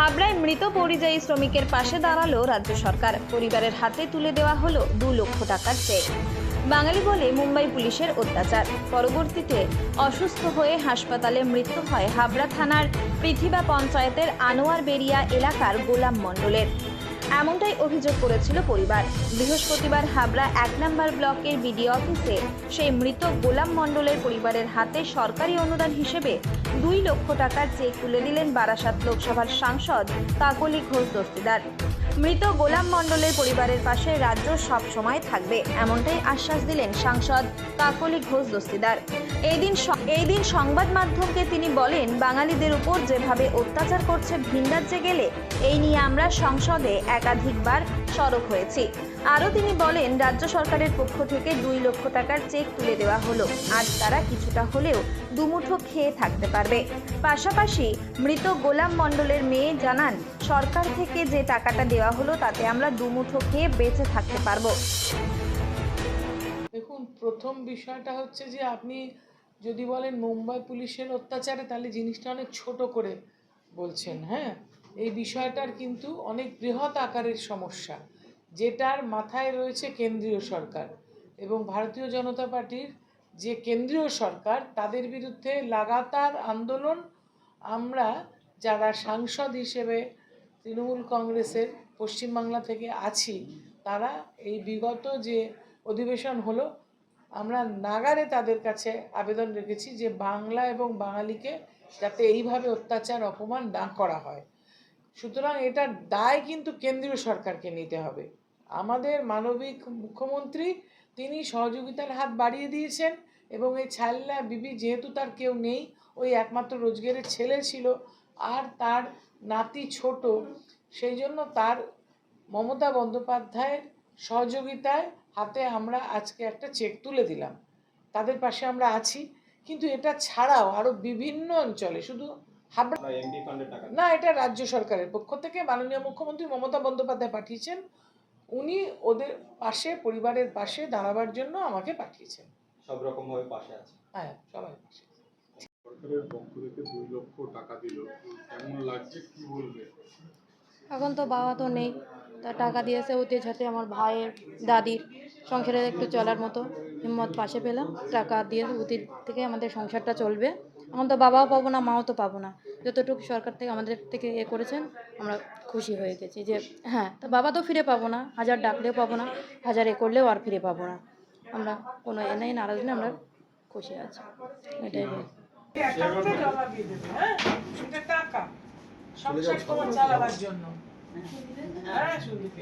হাবড়ায় মৃত পরিযায়ী শ্রমিকের পাশে দাঁড়াল রাজ্য সরকার। পরিবারের হাতে তুলে দেওয়া হলো দু লক্ষ টাকার চেক। বাঙালি বলে মুম্বাই পুলিশের অত্যাচার। পরবর্তীতে অসুস্থ হয়ে হাসপাতালে মৃত্যু হয় হাবড়া থানার পৃথিবা পঞ্চায়েতের আনোয়ার বেরিয়া এলাকার গোলাম মণ্ডলের। এমনটাই অভিযোগ করেছিল পরিবার। বৃহস্পতিবার হাবড়া এক নম্বর ব্লকের বিডিও অফিসে সেই মৃত গোলাম মণ্ডলের পরিবারের হাতে সরকারি অনুদান হিসেবে দুই লক্ষ টাকার চেক তুলে দিলেন বারাসাত লোকসভার সাংসদ কাকলি ঘোষ দস্তিদার। মৃত গোলাম মণ্ডলের পরিবারের পাশে রাজ্য সব সময় থাকবে, এমনটাই আশ্বাস দিলেন সাংসদ কাকলি ঘোষ দস্তিদার। এই দিন এই দিন সংবাদ মাধ্যমকে তিনি বলেন, বাঙালিদের উপর যেভাবে অত্যাচার করছে ভিন গেলে, এই নিয়ে আমরা সংসদে একাধিকবার সরব হয়েছি। আরও তিনি বলেন, রাজ্য সরকারের পক্ষ থেকে দুই লক্ষ টাকার চেক তুলে দেওয়া হলো। আজ তারা কিছুটা হলেও দুমুঠো খেয়ে থাকতে পারবে। পাশাপাশি মৃত গোলাম মণ্ডলের মেয়ে জানান, সরকার থেকে যে টাকাটা দেওয়া হলো, তাতে আমরা দুমুঠো খেয়ে বেঁচে থাকতে পারব। দেখুন, প্রথম বিষয়টা হচ্ছে যে আপনি যদি বলেন মুম্বাই পুলিশের অত্যাচারে, তাহলে জিনিসটা অনেক ছোট করে বলছেন হ্যাঁ? এই বিষয়টার কিন্তু অনেক বৃহৎ আকারের সমস্যা, যেটার মাথায় রয়েছে কেন্দ্রীয় সরকার এবং ভারতীয় জনতা পার্টির যে কেন্দ্রীয় সরকার, তাদের বিরুদ্ধে লাগাতার আন্দোলন আমরা যারা সাংসদ হিসেবে তৃণমূল কংগ্রেসের পশ্চিমবাংলা থেকে আছি, তারা এই বিগত যে অধিবেশন হলো, আমরা নাগারে তাদের কাছে আবেদন রেখেছি যে বাংলা এবং বাঙালিকে যাতে এইভাবে অত্যাচার, অপমান না করা হয়। সুতরাং এটার দায় কিন্তু কেন্দ্রীয় সরকারকে নিতে হবে। আমাদের মানবিক মুখ্যমন্ত্রী, তিনি সহযোগিতার হাত বাড়িয়ে দিয়েছেন এবং এই ছাল্লা বিবি যেহেতু তার কেউ নেই, ওই একমাত্র রোজগারের ছেলে ছিল আর তার নাতি ছোট সেই জন্য তার মমতা বন্দ্যোপাধ্যায়ের সহযোগিতায় হাতে আমরা আজকে একটা চেক তুলে দিলাম। তাদের পাশে আমরা আছি কিন্তু এটা ছাড়াও আরও বিভিন্ন অঞ্চলে শুধু হাবড়া না এটা রাজ্য সরকারের পক্ষ থেকে মাননীয় মুখ্যমন্ত্রী মমতা বন্দ্যোপাধ্যায় পাঠিয়েছেন। উনি ওদের পাশে পরিবারের পাশে দাঁড়াবার জন্য আমাকে পাঠিয়েছেন। সব রকম ভাবে পাশে আছে। হ্যাঁ সবাই পাশে। সরকারের পক্ষ থেকে দুই লক্ষ টাকা দিল। কেমন লাগছে? কি বলবে? এখন তো বাবা তো নেই। তা টাকা দিয়েছে ওতে সাথে আমার ভাইয়ের দাদির সংসারে একটু চলার মতো হিম্মত পাশে পেলাম। টাকা দিয়ে ওদের থেকে আমাদের সংসারটা চলবে। এখন তো বাবাও পাবো না, মাও তো পাবো না। যতটুকু সরকার থেকে আমাদের থেকে এ করেছেন, আমরা খুশি হয়ে গেছি যে হ্যাঁ তা বাবা তো ফিরে পাবো না। হাজার ডাকলেও পাবো না, হাজার এ করলেও আর ফিরে পাবো না। আমরা কোনো এ নেই, নারাজ নেই, আমরা খুশি আছি। এটাই হ্যাঁ? সংসার তোমার চালাবার জন্য। হ্যাঁ সুদীপ।